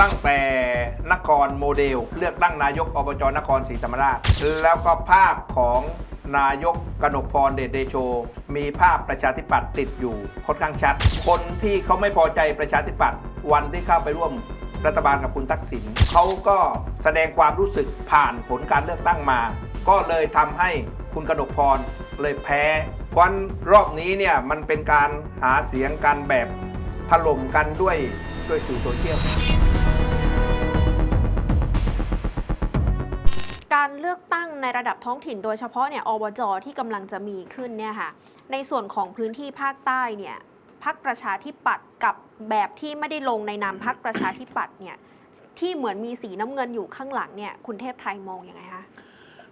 ตั้งแต่นครโมเดล เลือกตั้งนายกอบจนครศรีธรรมราช แล้วก็ภาพของนายกกนกพรเดชเดโช มีภาพประชาธิปัตย์ติดอยู่ค่อนข้างชัด คนที่เขาไม่พอใจประชาธิปัตย์วันที่เข้าไปร่วมรัฐบาลกับคุณทักษิณเขาก็แสดงความรู้สึกผ่านผลการเลือกตั้งมา ก็เลยทำให้คุณกนกพรเลยแพ้เพราะฉะนั้นรอบนี้เนี่ยมันเป็นการหาเสียงกันแบบถล่มกันด้วยด้วยสื่อโซเชียล การเลือกตั้งในระดับท้องถิ่นโดยเฉพาะเนี่ยอบจที่กำลังจะมีขึ้นเนี่ยค่ะในส่วนของพื้นที่ภาคใต้เนี่ยพักประชาธิปัตย์กับแบบที่ไม่ได้ลงในนามพักประชาธิปัตย์เนี่ยที่เหมือนมีสีน้ำเงินอยู่ข้างหลังเนี่ยคุณเทพไทยมองยังไงคะ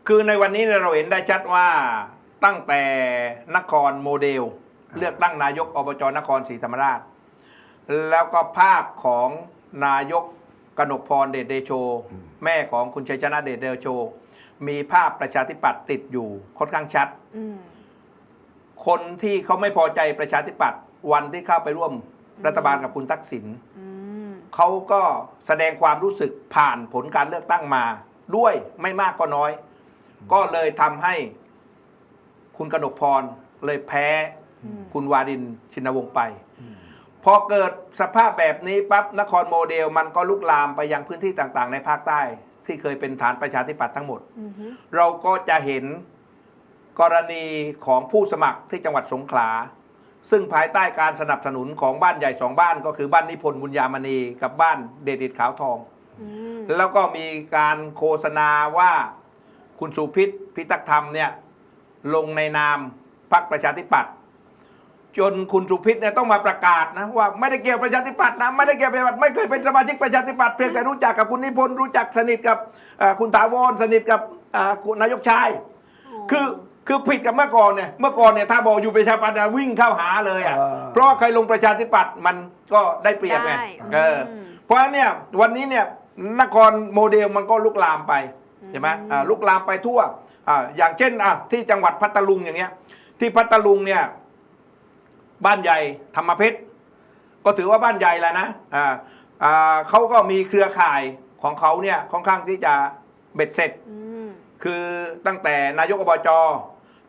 คือในวันนี้เนี่ยเราเห็นได้ชัดว่าตั้งแต่นครโมเดล เลือกตั้งนายกอบจนครศรีธรรมราช แล้วก็ภาพของนายก กนกพรเดชเดโช แม่ของคุณชัยชนะเดชเดโช มีภาพประชาธิปัตย์ติดอยู่ค่อนข้างชัดอืมคนที่เขาไม่พอใจประชาธิปัตย์วันที่เข้าไปร่วมรัฐบาลกับคุณทักษิณอืมเขาก็แสดงความรู้สึกผ่านผลการเลือกตั้งมา ด้วยไม่มากก็น้อย ก็เลยทำให้คุณกนกพรเลยแพ้อืมคุณวารินชินวงศ์ไป พอเกิดสภาพแบบนี้ปั๊บนครโมเดลมันก็ลุกลามไปยังพื้นที่ต่างๆ ในภาคใต้ ที่เคยเป็นฐานประชาธิปัตย์ทั้งหมดอืมฮึเราก็จะเห็นกรณีของผู้สมัครที่จังหวัดสงขลา ซึ่งภายใต้การสนับสนุนของบ้านใหญ่สองบ้าน ก็คือบ้านนิพนธ์บุญญามณีกับบ้านเดชดิตขาวทองอืมแล้วก็มีการโฆษณาว่าคุณสุพิษพิทักษ์ธรรมเนี่ยลงในนามพรรคประชาธิปัตย์ จนคุณสุพิษเนี่ยต้องมาประกาศนะว่าไม่ได้เกี่ยวประชาธิปัตย์นะไม่ได้เกี่ยวประชาธิปัตย์ไม่เคยเป็นสมาชิกประชาธิปัตย์เพียงแต่รู้จักกับคุณนิพนธ์รู้จักสนิทกับเอ่อคุณถาวรสนิทกับเอ่อคุณนายกชาย คือคือผิดกับเมื่อก่อนเนี่ยเมื่อก่อนเนี่ยถ้าบอกอยู่ประชาธิปัตย์อะวิ่งเข้าหาเลยอะเออเพราะว่าใครลงประชาธิปัตย์มันก็ได้เปรียบไงได้เอออมเพราะฉะนั้นเนี่ยวันนี้เนี่ยนครโมเดลมันก็ลุกลามไปใช่ไหมอ่าลุกลามไปทั่วอ่าอย่างเช่นอะที่จังหวัดพัทลุงอย่างเงี้ยที่พัทลุงเนี่ย บ้านใหญ่ธรรมเพชรก็ถือว่าบ้านใหญ่แล้วนะอ่าอ่าเขาก็มีเครือข่ายของเขาเนี่ยค่อนข้างที่จะเบ็ดเสร็จอืมคือตั้งแต่นายกอบจ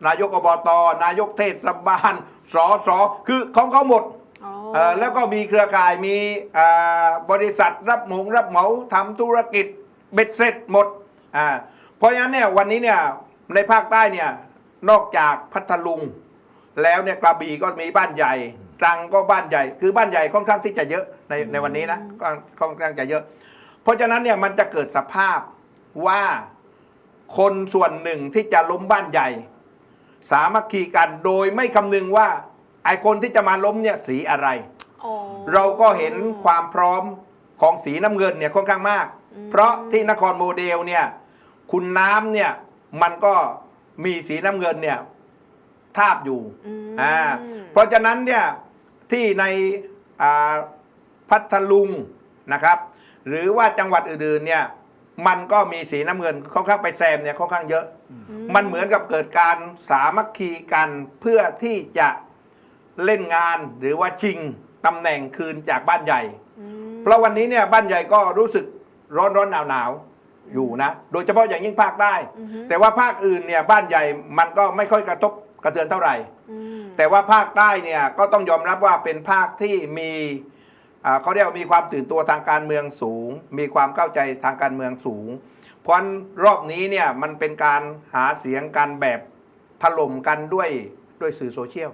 นายกอบตนายกเทศบาลสสคือของเขาหมดอ๋อเอ่อแล้วก็มีเครือข่ายมีอ่าบริษัทรับหมงรับเหมาทำธุรกิจเบ็ดเสร็จหมดอ่าเพราะฉะนั้นเนี่ยวันนี้เนี่ยในภาคใต้เนี่ยนอกจากพัทลุง แล้วเนี่ยกระบี่ก็มีบ้านใหญ่ตรังก็บ้านใหญ่ คือบ้านใหญ่ค่อนข้างที่จะเยอะในในวันนี้นะก็ค่อนข้างจะเยอะ เพราะฉะนั้นเนี่ยมันจะเกิดสภาพว่าคนส่วนหนึ่งที่จะล้มบ้านใหญ่ สามัคคีกันโดยไม่คำนึงว่าไอคนที่จะมาล้มเนี่ยสีอะไรอ๋อเราก็เห็นความพร้อมของสีน้ำเงินเนี่ยค่อนข้างมาก เพราะที่นครโมเดลเนี่ยคุณน้ำเนี่ยมันก็มีสีน้ำเงินเนี่ย ทาบอยู่อืมอ่าเพราะฉะนั้นเนี่ยที่ในอ่าพัทลุงนะครับ หรือว่าจังหวัดอื่นๆเนี่ยมันก็มีสีน้ำเงินค่อนข้างไปแซมเนี่ยค่อนข้างเยอะ มันเหมือนกับเกิดการสามัคคีกันเพื่อที่จะเล่นงานหรือว่าชิงตำแหน่งคืนจากบ้านใหญ่อืมเพราะวันนี้เนี่ยบ้านใหญ่ก็รู้สึกร้อนร้อนหนาวหนาวๆอยู่นะ โดยเฉพาะอย่างยิ่งภาคใต้อือฮึแต่ว่าภาคอื่นเนี่ยบ้านใหญ่มันก็ไม่ค่อยกระทบ กระเทือนเท่าไหร่อืมแต่ว่าภาคใต้เนี่ยก็ต้องยอมรับว่าเป็นภาคที่มีอ่าเขาเรียกว่ามีความตื่นตัวทางการเมืองสูง มีความเข้าใจทางการเมืองสูง เพราะฉะนั้นรอบนี้เนี่ยมันเป็นการหาเสียงกันแบบถล่มกันด้วยด้วยสื่อโซเชียล